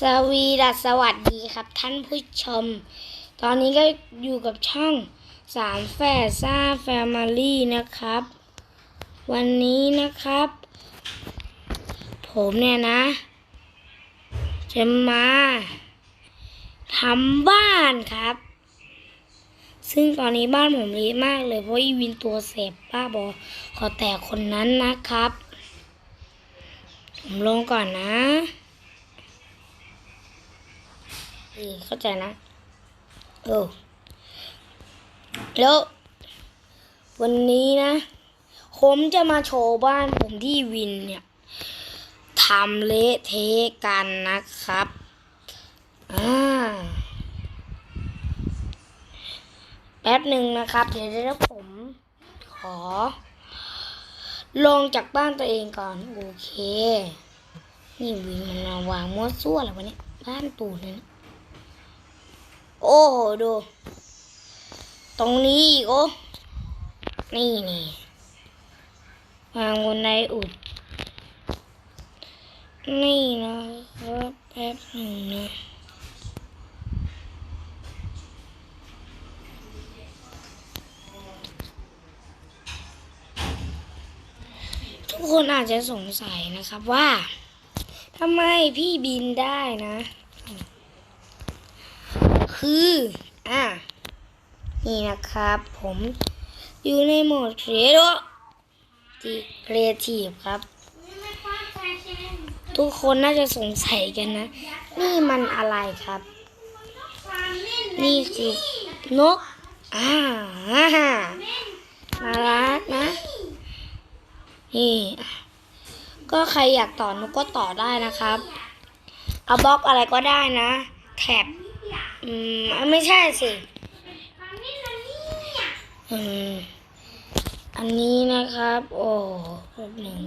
สวีดัสสวัสดีครับท่านผู้ชม ตอนนี้ก็อยู่กับช่องสามแฝดซ่าแฟมิลี่นะครับ วันนี้นะครับ ผมเนี่ยนะ จะมาทำบ้านครับ ซึ่งตอนนี้บ้านผมเละมากเลย เพราะอีวินตัวเสพป้าบอขอแต่คนนั้นนะครับ ผมลงก่อนนะ เออเข้าใจนะเออแล้ววันนี้นะ ผมจะมาโชว์บ้านผมที่วินเนี่ยทำเละเทะกันนะครับอ่าแป๊บหนึ่งนะครับ เดี๋ยวเดี๋ยวผม ขอ ลงจากบ้านตัวเองก่อน โอเค นี่วินมันมาวางมั่วซั่วอะไรวะเนี่ยบ้านตูดเลยนะ โอ้โหดู ตรงนี้อีกโอ้นี่นี่วางบนไดอุด นี่นะครับแป๊บหนึ่งนะทุกคนอาจจะสงสัยนะครับว่าทำไมพี่บินได้นะ คือ อะนี่นะครับ ผมอยู่ในโหมด Creative ที่ Creative ครับ ทุกคนน่าจะสงสัยกันนะ นี่มันอะไรครับ นี่คือนก อ่าน่ารักนะ นี่ก็ใครอยากต่อนกก็ต่อได้นะครับ เอาบล็อกอะไรก็ได้นะแท็บ อืมไม่ใช่สิอืมอันนี้นะครับ โอ้แป๊บหนึ่ง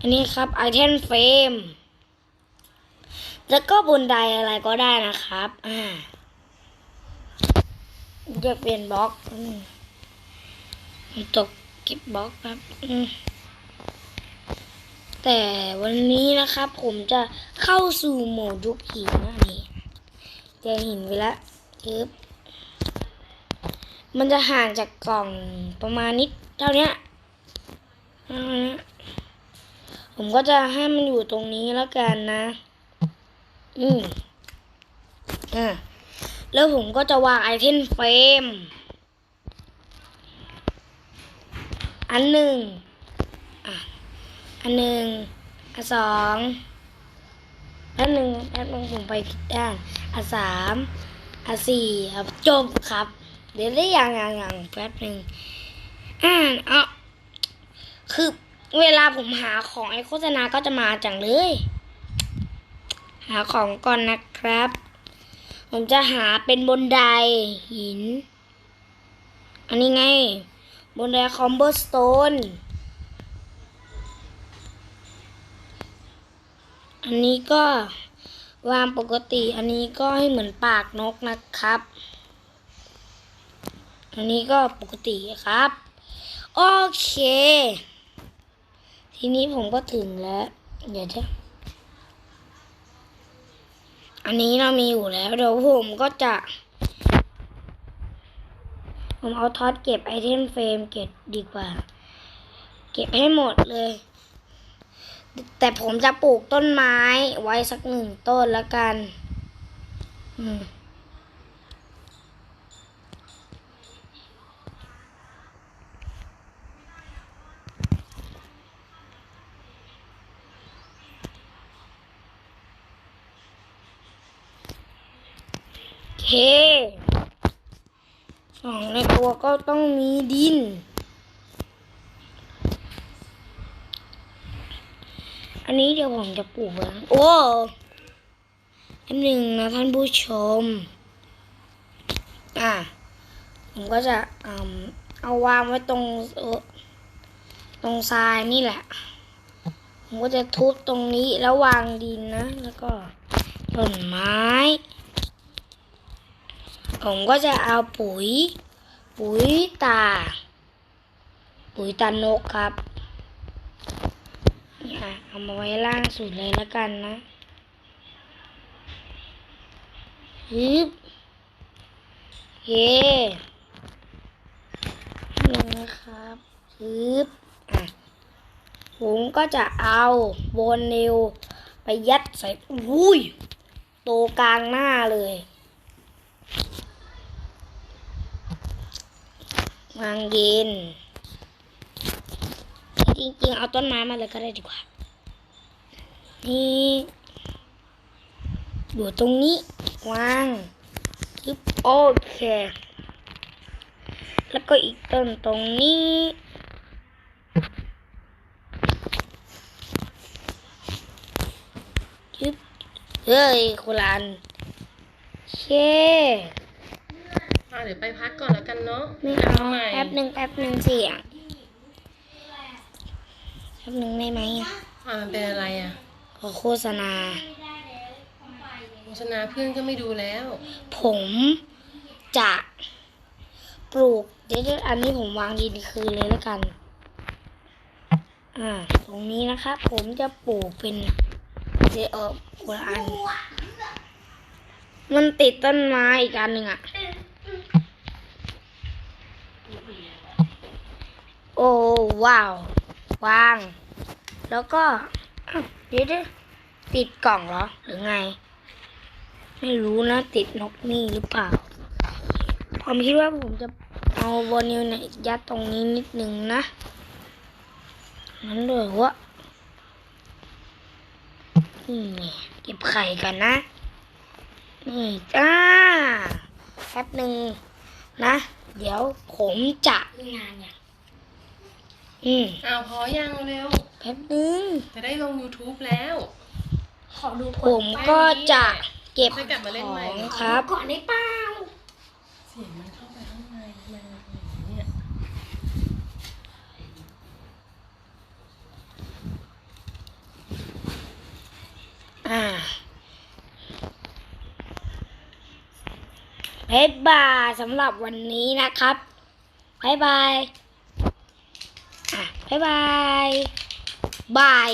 อันนี้ครับไอเทมเฟรมแล้วก็บนไดอะไรก็ได้นะครับ อ่าจะเปลี่ยนบล็อกอืมตกเก็บบล็อกครับอืมแต่วันนี้นะครับผมจะเข้าสู่โหมดยุคหินนะนี่ เจอหินไปแล้วปึ๊บมันจะห่างจากกล่องประมาณนิดเท่านี้ยเท่านี้ผมก็จะให้มันอยู่ตรงนี้แล้วกันนะ อืมอ่าแล้วผมก็จะวางไอเทมเฟรม อันหนึ่ง อะ อันหนึ่ง อันสอง อันหนึ่งอันหนึ่งผมไปผิดด้านอันสามอันสี่ครับจบครับ เดี๋ยวได้อย่างย่างย่างแป๊บหนึ่งอ่าเอาคือเวลาผมหาของไอโฆษณาก็จะมาจังเลย หาของก่อนนะครับ ผมจะหาเป็นบนไดหิน อันนี้ไง บนไดคอมเบอร์สโตน อันนี้ก็วางปกติ อันนี้ก็ให้เหมือนปากนกนะครับ อันนี้ก็ปกติครับ โอเค ทีนี้ผมก็ถึงแล้ว เดี๋ยวจะอันนี้เรามีอยู่แล้ว เดี๋ยวผมก็จะ ผมเอาท็อตเก็บไอเทมเฟรมเก็บดีกว่า เก็บให้หมดเลย แต่ผมจะปลูกต้นไม้ไว้สักหนึ่งต้นแล้วกัน อืมโอเคสองในตัวก็ต้องมีดิน อันนี้เดี๋ยวผมจะปลูกแล้วโอ้อันหนึ่งนะท่านผู้ชม อะผมก็จะเอาวางไว้ตรงตรงทรายนี่แหละ ผมก็จะทุบตรงนี้แล้ววางดินนะ แล้วก็ต้นไม้ ผมก็จะเอาปุ๋ย ปุ๋ยตา ปุ๋ยตานกครับ เนี่ยเอามาไว้ล่างสุดเลยแล้วกันนะฮึบโอเคนี่นะครับฮึบอะผมก็จะเอาโบนเนวไปยัดใส่อุ้ยโตกลางหน้าเลยวางเย็น จริงๆ เอาต้นไม้มาเลยก็ได้ดีกว่า นี่อยู่ตรงนี้วางยึบโอเค แล้วก็อีกต้นตรงนี้ยึบเฮ้ยคุณลันเช่อะเดี๋ยวไปพักก่อนแล้วกันเนาะไม่เอาใหม่แป๊บหนึ่งแป๊บหนึ่งเสียง แป๊บหนึ่งได้ไหมอะอะมันเป็นอะไรอะขอโฆษณา โฆษณาเพื่อนก็ไม่ดูแล้ว ผมจะปลูกเดี๋ยวๆอันนี้ผมวางดินคืนเลยแล้วกัน อ่า ตรงนี้นะครับ ผมจะปลูกเป็นเดี๋ยวเออคนละอัน มันติดต้นไม้อีกอันหนึ่งอะโอ้ว้าว วาง แล้วก็เดี๋ยวดิติดกล่องเหรอ หรือไง ไม่รู้นะ ติดนกนี่หรือเปล่า ผมคิดว่าผมจะเอาบอลนิวเนี่ยยัดตรงนี้นิดนึงนะงั้นเลยวะนี่เก็บไข่กันนะ นี่จ้าแป๊บหนึ่งนะ เดี๋ยวผมจะงานอย่าง อืมอ้าวพอยังเร็ว แป๊บหนึ่งจะได้ลง YouTube แล้ว ขอดูผมก็จะเก็บจะกลับมาเล่นขอใหม่งครับ ก่อนได้เปล่าเสียงมันเข้าไปข้างในทำไมมันเป็นอย่างนี้เนี่ยอ่าบายบายสำหรับวันนี้นะครับบายบายอะ บายบาย บาย